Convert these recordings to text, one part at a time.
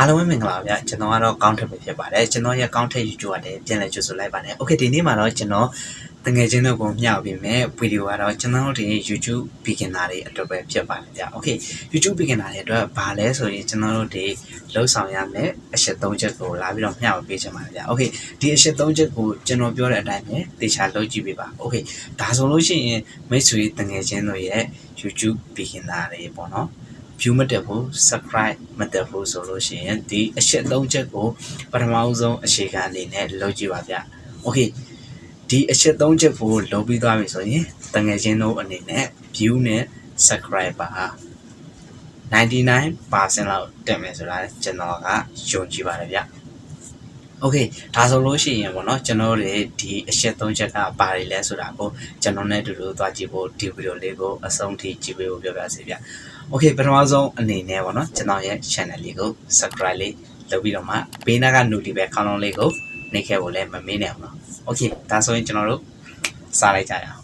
အားလုံးပဲမင်္ဂလာပါဗျာကျွန်တော်ကတော့ counter ပဲဖြစ်ပါတယ်ကျွန်တော်ရဲ့ counter YouTube ကနေပြန်လည်ကြိုဆိုလိုက်ပါတယ် okay ဒီနေ့မှာတော့ကျွန်တော်တငယ်ချင်းတို့ကိုမျှပေးမယ်ဗီဒီယိုကတော့ကျွန်တော်တို့ YouTube beginner တွေအတွက်ပဲဖြစ်ပါတယ်ဗျာ okay YouTube beginner တွေအတွက်ဘာလဲဆိုရင်ကျွန်တော်တို့ဒီလှုပ်ဆောင်ရမယ်အချက်၃ချက်ကိုလာပြီးတော့မျှပေးချင်ပါတယ်ဗျာ okay ဒီအချက်၃ချက်ကိုကျွန်တော်ပြောတဲ့အတိုင်းပဲတေချာလုပ်ကြည့်ပေးပါ okay ဒါဆိုလို့ရှိရင်မိတ်ဆွေတငယ်ချင်းတို့ရဲ့ YouTube beginner တွေပေါ့နော် view မတက်ဘူး subscribe မတက်ဘူးဆိုလို့ရှိရင်ဒီအချက်၃ချက်ကိုပထမဆုံးအခြေခံအနေနဲ့လုပ်ကြည့်ပါဗျ။ Okay ဒီအချက်၃ချက်ကိုလုပ်ပြီးသွားပြီဆိုရင်တငယ်ချင်းတို့အနေနဲ့ view နဲ့ subscribe ပါ99%လောက်တက်မယ်ဆိုတာကျွန်တော်ကယုံကြည်ပါတယ်ဗျ။ Okay ဒါဆိုလို့ရှိရင်ပေါ့နော်ကျွန်တော်တို့ဒီအချက်၃ချက်ကဘာတွေလဲဆိုတာကိုကျွန်တော်နဲ့အတူတူသွားကြည့်ဖို့ဒီဗီဒီယိုလေးကိုအဆုံးထိကြည့်ပေးဖို့ပြောပြစီဗျ။ Okay ပထမဆုံးအနေနဲ့ပေါ့နော်ကျွန်တော်ရဲ့ channel လေးကို subscribe လေးလုပ်ပြီးတော့မှဘေးနားက notification ခေါင်းလုံးလေးကိုနှိပ်ခဲ့ဖို့လည်းမမေ့နဲ့အောင်နော် Okay ဒါဆိုရင်ကျွန်တော်တို့စလိုက်ကြရအောင်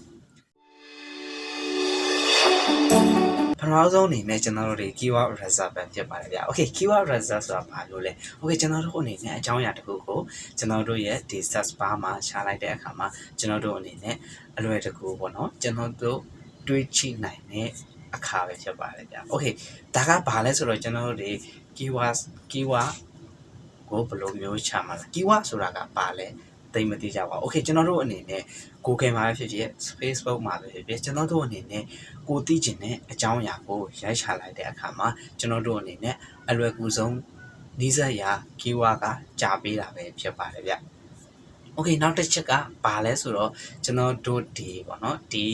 ပထမဆုံးအနေနဲ့ကျွန်တော်တို့တွေ keyword reserve ပဲဖြစ်ပါတယ်ဗျာ Okay keyword reserve ဆိုတာဘာလို့လဲ Okay ကျွန်တော်တို့အနေနဲ့အကြောင်းအရာတစ်ခုကိုကျွန်တော်တို့ရဲ့ဒီ search bar မှာရှာလိုက်တဲ့အခါမှာကျွန်တော်တို့အနေနဲ့အလွယ်တကူပေါ့နော်ကျွန်တော်တို့တွေးချိနိုင်တဲ့အခါပဲဖြစ်ပါတယ်ဗျာ Okay ဒါကဘာလဲဆိုတော့ကျွန်တော်တို့တွေ keyword keyword ကိုဘယ်လိုမျိုးချမှာလဲ keyword ဆိုတာကဘာလဲ သိမသိကြပါဘူး Okay ကျွန်တော်တို့အနေနဲ့ Google မှာပဲဖြစ်ဖြစ် Facebook မှာပဲဖြစ်ဖြစ်ကျွန်တော်တို့အနေနဲ့ကိုသိကျင်တဲ့အကြောင်းအရာကိုရိုက်ချလိုက်တဲ့အခါမှာကျွန်တော်တို့အနေနဲ့အလွယ်ကူဆုံးနီးစပ်ရာ keyword ကကြာပေးတာပဲဖြစ်ပါတယ်ဗျ။ Okay နောက်တစ်ချက်ကဘာလဲဆိုတော့ကျွန်တော်တို့ဒီပေါ့နော်ဒီ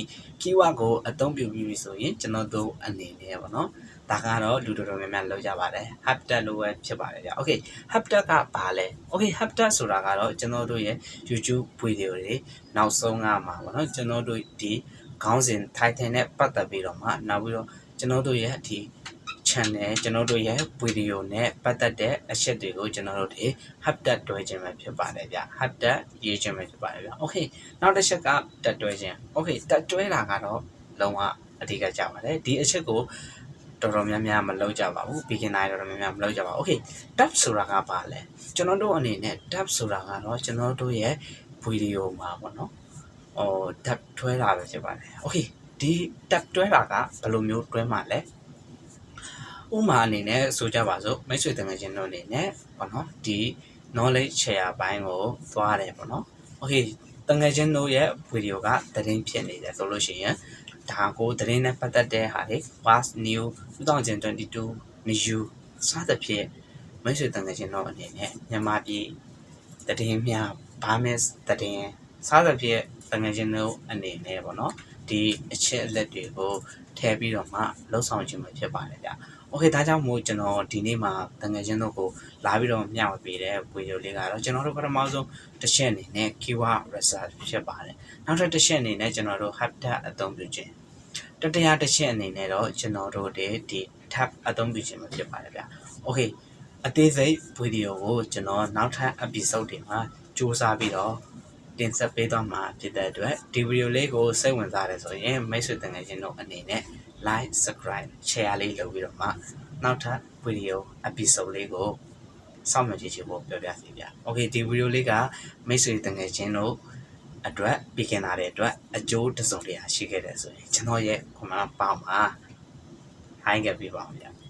keyword ကိုအသုံးပြုပြီးပြီဆိုရင်ကျွန်တော်တို့အနေနဲ့ပေါ့နော် ဒါကတော့လူတော်တော်များများလောက်ကြပါတယ် habitat လို့ပဲဖြစ်ပါတယ်ဗျ။ Okay habitat ကဘာလဲ Okay habitat ဆိုတာကတော့ကျွန်တော်တို့ရဲ့ YouTube ဗီဒီယိုတွေနောက်ဆုံးကမှာပေါ့နော်ကျွန်တော်တို့ဒီခေါင်းစဉ် title နဲ့ပတ်သက်ပြီးတော့မှနောက်ပြီးတော့ကျွန်တော်တို့ရဲ့ဒီ channel ကျွန်တော်တို့ရဲ့ဗီဒီယိုနဲ့ပတ်သက်တဲ့အချက်တွေကိုကျွန်တော်တို့ဒီ habitat တွဲခြင်းပဲဖြစ်ပါတယ်ဗျ habitat ရေးခြင်းပဲဖြစ်ပါတယ်ဗျ Okay နောက်တစ်ချက်ကတက်တွဲခြင်း Okay တက်တွဲတာကတော့လုံးဝအဓိကကြပါတယ်ဒီအချက်ကို တော်တော်များများမလုပ်ကြပါဘူး beginner တော်တော်များများမလုပ်ကြပါဘူး Okay tab ဆိုတာကဘာလဲကျွန်တော်တို့အနေနဲ့ tab ဆိုတာကတော့ကျွန်တော်တို့ရဲ့ဗီဒီယိုမှာပေါ့နော်ဟို tab တွဲတာပဲဖြစ်ပါတယ် Okay ဒီ tab တွဲတာကဘယ်လိုမျိုးတွဲမှာလဲဥမာအနေနဲ့ဆိုကြပါစို့မိတ်ဆွေတငယ်ချင်းတို့အနေနဲ့ပေါ့နော်ဒီ knowledge share ဘိုင်းကိုသွားတယ်ပေါ့နော် Okay တငယ်ချင်းတို့ရဲ့ဗီဒီယိုကသတင်းဖြစ်နေတယ်ဆိုလို့ရှိရင် ဒါကိုသတင်းနဲ့ပတ်သက်တဲ့ဟာတွေ was new 2022 new စသဖြင့်မိတ်ဆွေတငယ်ချင်းတို့အနေနဲ့မြန်မာပြည်သတင်းများဘာမစ်သတင်းစသဖြင့်တငယ်ချင်းတို့အနေနဲ့ပေါ့နော် ဒီအချက်အလက်တွေကိုထည့်ပြီးတော့မှလှုပ်ဆောင်ခြင်းပဲဖြစ်ပါတယ်ဗျ။ Okay ဒါကြောင့်မို့ကျွန်တော်ဒီနေ့မှာတငယ်ချင်းတို့ကိုလာပြီးတော့မျှဝေပေးတဲ့ဗီဒီယိုလေးကတော့ကျွန်တော်တို့ပထမဆုံးတစ်ချက်အနေနဲ့ keyword research ဖြစ်ပါတယ်။နောက်ထပ်တစ်ချက်အနေနဲ့ကျွန်တော်တို့ habitat အသုံးပြုခြင်းတတိယတစ်ချက်အနေနဲ့တော့ကျွန်တော်တို့ဒီ tab အသုံးပြုခြင်းပဲဖြစ်ပါတယ်ဗျ။ Okay အသေးစိတ်ဗီဒီယိုကိုကျွန်တော်နောက်ထပ် episode တွေမှာစူးစမ်းပြီးတော့ တင်ဆက်ပေးသွားမှာဖြစ်တဲ့အတွက်ဒီဗီဒီယိုလေးကိုစိတ်ဝင်စားတယ်ဆိုရင်မိတ်ဆွေတငယ်ချင်းတို့အနေနဲ့ like subscribe share လေးလုပ်ပြီးတော့မှနောက်ထပ်ဗီဒီယို episode လေးကိုစောင့်မျှော်ကြည့်ချင်ဖို့ပြောပြစီဗျ။ Okay ဒီဗီဒီယိုလေးကမိတ်ဆွေတငယ်ချင်းတို့အတွက် beginner တွေအတွက်အကျိုးတစ်စုံတရာရှိခဲ့တယ်ဆိုရင်ကျွန်တော်ရဲ့ comment ပေါက်မှာ high ခဲ့ပြပါအောင်ဗျ။